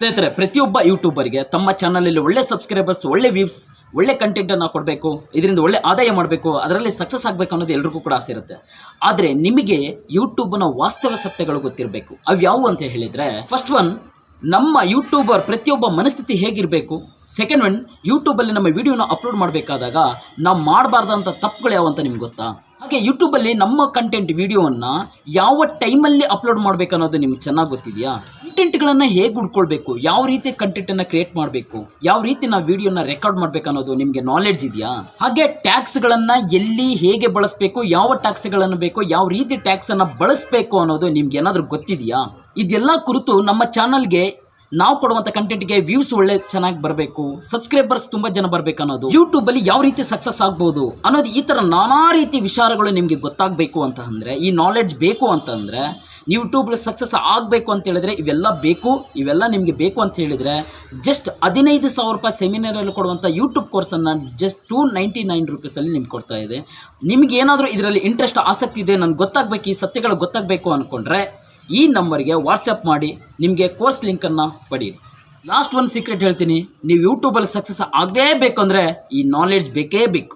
ಸ್ನೇಹಿತರೆ, ಪ್ರತಿಯೊಬ್ಬ ಯೂಟ್ಯೂಬರ್ಗೆ ತಮ್ಮ ಚಾನಲಲ್ಲಿ ಒಳ್ಳೆ ಸಬ್ಸ್ಕ್ರೈಬರ್ಸ್, ಒಳ್ಳೆ ವ್ಯೂಸ್, ಒಳ್ಳೆ ಕಂಟೆಂಟನ್ನು ಕೊಡಬೇಕು, ಇದರಿಂದ ಒಳ್ಳೆ ಆದಾಯ ಮಾಡಬೇಕು, ಅದರಲ್ಲಿ ಸಕ್ಸಸ್ ಆಗಬೇಕು ಅನ್ನೋದು ಎಲ್ರಿಗೂ ಕೂಡ ಆಸೆ ಇರುತ್ತೆ. ಆದರೆ ನಿಮಗೆ ಯೂಟ್ಯೂಬ್ನ ವಾಸ್ತವ ಸತ್ಯಗಳು ಗೊತ್ತಿರಬೇಕು. ಅವು ಯಾವುವು ಅಂತ ಹೇಳಿದರೆ ಫಸ್ಟ್ ಒನ್ ನಮ್ಮ ಯೂಟ್ಯೂಬರ್ ಪ್ರತಿಯೊಬ್ಬ ಮನಸ್ಥಿತಿ ಹೇಗಿರಬೇಕು? ಸೆಕೆಂಡ್ ಒನ್ ಯೂಟ್ಯೂಬಲ್ಲಿ ನಮ್ಮ ವಿಡಿಯೋನ ಅಪ್ಲೋಡ್ ಮಾಡಬೇಕಾದಾಗ, ನಾವು ಮಾಡಬಾರ್ದಂಥ ತಪ್ಪುಗಳು ಯಾವಂತ ನಿಮ್ಗೆ ಗೊತ್ತಾ? ಹಾಗೆ ಯೂಟ್ಯೂಬಲ್ಲಿ ನಮ್ಮ ಕಂಟೆಂಟ್ ವಿಡಿಯೋವನ್ನು ಯಾವ ಟೈಮಲ್ಲಿ ಅಪ್ಲೋಡ್ ಮಾಡಬೇಕು ಅನ್ನೋದು ನಿಮ್ಗೆ ಚೆನ್ನಾಗಿ ಗೊತ್ತಿದೆಯಾ? ಕಂಟೆಂಟ್ಗಳನ್ನು ಹೇಗೆ ಹುಡ್ಕೊಳ್ಬೇಕು? ಯಾವ ರೀತಿ ಕಂಟೆಂಟನ್ನು ಕ್ರಿಯೇಟ್ ಮಾಡಬೇಕು? ಯಾವ ರೀತಿ ನಾವು ವಿಡಿಯೋನ ರೆಕಾರ್ಡ್ ಮಾಡಬೇಕು ಅನ್ನೋದು ನಿಮಗೆ ನಾಲೆಡ್ಜ್ ಇದೆಯಾ? ಹಾಗೆ ಟ್ಯಾಕ್ಸ್ಗಳನ್ನು ಎಲ್ಲಿ ಹೇಗೆ ಬಳಸಬೇಕು, ಯಾವ ಟ್ಯಾಕ್ಸ್ಗಳನ್ನು ಬೇಕು, ಯಾವ ರೀತಿ ಟ್ಯಾಕ್ಸನ್ನು ಬಳಸಬೇಕು ಅನ್ನೋದು ನಿಮ್ಗೆ ಏನಾದರೂ ಗೊತ್ತಿದೆಯಾ? ಇದೆಲ್ಲ ಕುರಿತು ನಮ್ಮ ಚಾನಲ್ಗೆ ನಾವು ಕೊಡುವಂಥ ಕಂಟೆಂಟ್ಗೆ ವ್ಯೂಸ್ ಒಳ್ಳೆ ಚೆನ್ನಾಗಿ ಬರಬೇಕು ಸಬ್ಸ್ಕ್ರೈಬರ್ಸ್ ತುಂಬ ಜನ ಬರಬೇಕು ಅನ್ನೋದು ಯೂಟ್ಯೂಬಲ್ಲಿ ಯಾವ ರೀತಿ ಸಕ್ಸಸ್ ಆಗ್ಬೋದು ಅನ್ನೋದು ಈ ಥರ ನಾನಾ ರೀತಿ ವಿಚಾರಗಳು ನಿಮಗೆ ಗೊತ್ತಾಗಬೇಕು ಅಂತ ಅಂದರೆ, ಈ ನಾಲೆಡ್ಜ್ ಬೇಕು ಅಂತಂದರೆ ಯೂಟ್ಯೂಬಲ್ಲಿ ಸಕ್ಸಸ್ ಆಗಬೇಕು ಅಂತ ಹೇಳಿದ್ರೆ ಇವೆಲ್ಲ ಬೇಕು, ಇವೆಲ್ಲ ನಿಮಗೆ ಬೇಕು ಅಂತ ಹೇಳಿದರೆ ಜಸ್ಟ್ ಹದಿನೈದು ಸಾವಿರ ರೂಪಾಯಿ ಸೆಮಿನಾರಲ್ಲಿ ಕೊಡುವಂಥ ಯೂಟ್ಯೂಬ್ ಕೋರ್ಸನ್ನು ಜಸ್ಟ್ ಟೂ ನೈಂಟಿ ನೈನ್ ರುಪೀಸಲ್ಲಿ ನಿಮ್ಗೆ ಕೊಡ್ತಾ ಇದೆ. ನಿಮ್ಗೆ ಏನಾದರೂ ಇದರಲ್ಲಿ ಇಂಟ್ರೆಸ್ಟ್ ಆಸಕ್ತಿ ಇದೆ, ನನಗೆ ಗೊತ್ತಾಗಬೇಕು, ಈ ಸತ್ಯಗಳು ಗೊತ್ತಾಗಬೇಕು ಅಂದ್ಕೊಂಡ್ರೆ ಈ ನಂಬರ್ಗೆ ವಾಟ್ಸಪ್ ಮಾಡಿ ನಿಮಗೆ ಕೋರ್ಸ್ ಲಿಂಕನ್ನು ಪಡೀರಿ ಲಾಸ್ಟ್ ಒಂದು ಸೀಕ್ರೆಟ್ ಹೇಳ್ತೀನಿ, ನೀವು ಯೂಟ್ಯೂಬಲ್ಲಿ ಸಕ್ಸಸ್ ಆಗಲೇಬೇಕು ಅಂದರೆ ಈ ನಾಲೆಡ್ಜ್ ಬೇಕೇ ಬೇಕು.